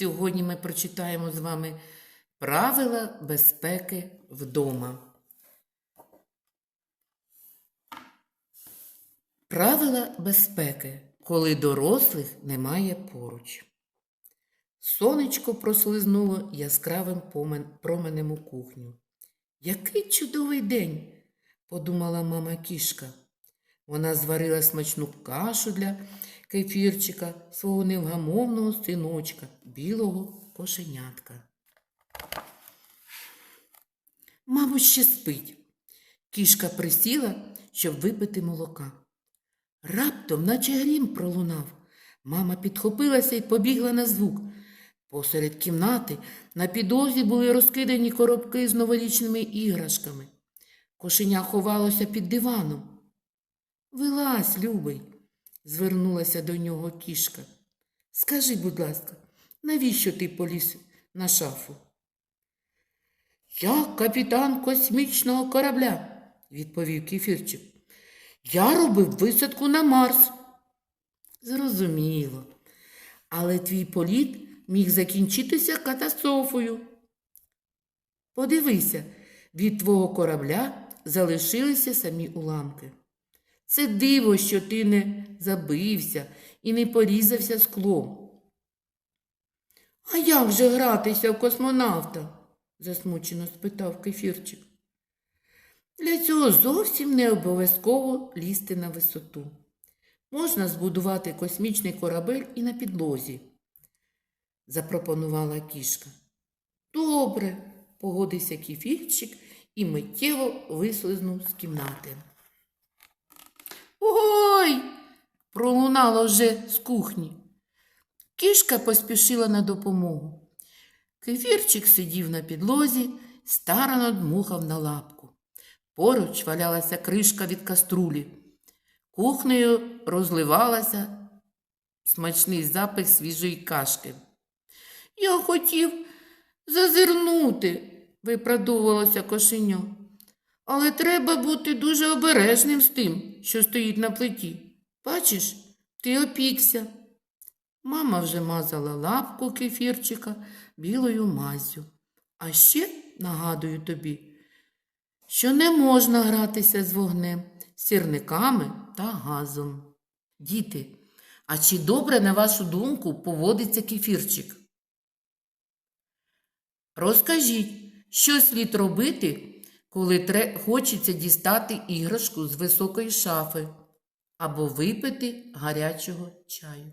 Сьогодні ми прочитаємо з вами правила безпеки вдома. Правила безпеки, коли дорослих немає поруч. Сонечко прослизнуло яскравим променем у кухню. Який чудовий день, подумала мама кішка. Вона зварила смачну кашу для кефірчика, свого невгамовного синочка, білого кошенятка. Мабуть, ще спить. Кішка присіла, щоб випити молока. Раптом, наче грім пролунав. Мама підхопилася і побігла на звук. Посеред кімнати на підлозі були розкидані коробки з новорічними іграшками. Кошеня ховалося під диваном. Вилазь, любий, звернулася до нього кішка. Скажи, будь ласка, навіщо ти поліз на шафу? Я капітан космічного корабля, відповів кефірчик. Я робив висадку на Марс. Зрозуміло. Але твій політ міг закінчитися катастрофою. Подивися, від твого корабля залишилися самі уламки. Це диво, що ти не забився і не порізався склом. А як же гратися в космонавта? засмучено спитав кефірчик. Для цього зовсім не обов'язково лізти на висоту. Можна збудувати космічний корабель і на підлозі, запропонувала кішка. Добре, погодився кефірчик і миттєво вислизнув з кімнати. Ой! пролунало вже з кухні. Кішка поспішила на допомогу. Кефірчик сидів на підлозі, старано дмухав на лапку. Поруч валялася кришка від каструлі. Кухнею розливалася смачний запах свіжої кашки. Я хотів зазирнути, виправдовувалося кошеня. Але треба бути дуже обережним з тим, що стоїть на плиті. Бачиш, ти опікся. Мама вже мазала лапку кефірчика білою маззю. А ще нагадую тобі, що не можна гратися з вогнем, сірниками та газом. Діти, а чи добре, на вашу думку, поводиться кефірчик? Розкажіть, що слід робити, коли тре... хочеться дістати іграшку з високої шафи або випити гарячого чаю.